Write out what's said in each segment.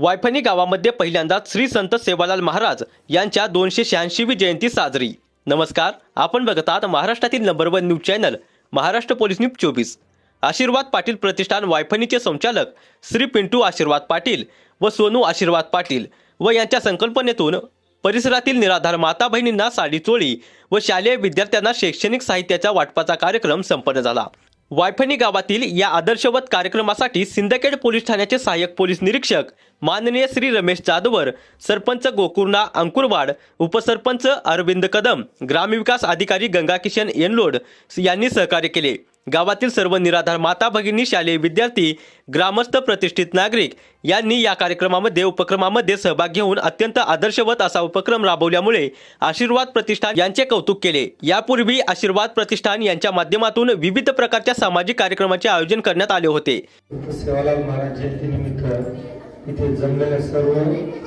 वायफणी गावामध्ये पहिल्यांदाच श्री संत सेवालाल महाराज यांच्या दोनशे शहाऐंशीवी जयंती साजरी. नमस्कार आपण बघत आहात महाराष्ट्रातील number one news channel Maharashtra police news चोवीस. आशीर्वाद पाटील प्रतिष्ठान वायफणीचे संचालक श्री पिंटू आशीर्वाद पाटील व सोनू आशीर्वाद पाटील व यांच्या संकल्पनेतून परिसरातील निराधार माता बहिणींना साडी चोळी व शालेय विद्यार्थ्यांना शैक्षणिक साहित्याच्या वाटपाचा कार्यक्रम संपन्न झाला. वायफणी गावातील या आदर्शवत कार्यक्रमासाठी सिंदखेड पोलीस ठाण्याचे सहाय्यक पोलीस निरीक्षक माननीय श्री रमेश जाधवर सरपंच गोकुर्णा अंकुरवाड उपसरपंच अरविंद कदम ग्रामविकास अधिकारी गंगाकिशन येनलोड यांनी सहकार्य केले. गावातील सर्व निराधार माता भगिनी शालेय विद्यार्थी ग्रामस्थ प्रतिष्ठित नागरिक यांनी या कार्यक्रमामध्ये उपक्रमामध्ये सहभाग घेऊन अत्यंत आदर्शवत असा उपक्रम राबवल्यामुळे आशीर्वाद प्रतिष्ठान यांचे कौतुक केले. यापूर्वी आशीर्वाद प्रतिष्ठान यांच्या माध्यमातून विविध प्रकारच्या सामाजिक कार्यक्रमाचे आयोजन करण्यात आले होते. सेवालाल महाराज जयंतीनिमित्त इथे जमलेल्या सर्व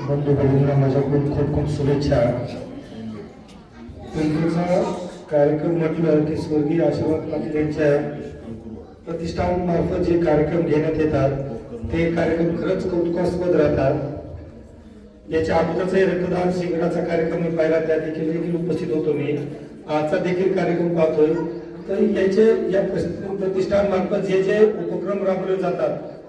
बंधू भगिनींना माझ्याकडून खूप खूप शुभेच्छा. कार्यक्रम म्हटलं की स्वर्गीय आशीर्वाद पाटील यांच्या प्रतिष्ठान मार्फत जे कार्यक्रम घेण्यात येतात ते कार्यक्रम खरंच कौतुकास्पद राहतात. याच्या अगोदरचाही रक्तदान शिबिराचा कार्यक्रम मी पाहिला त्या देखील देखील उपस्थित होतो मी. आजचा देखील कार्यक्रम पाहतोय. तर याचे या प्रतिष्ठान मार्फत जे जे उपक्रम राबवले जातात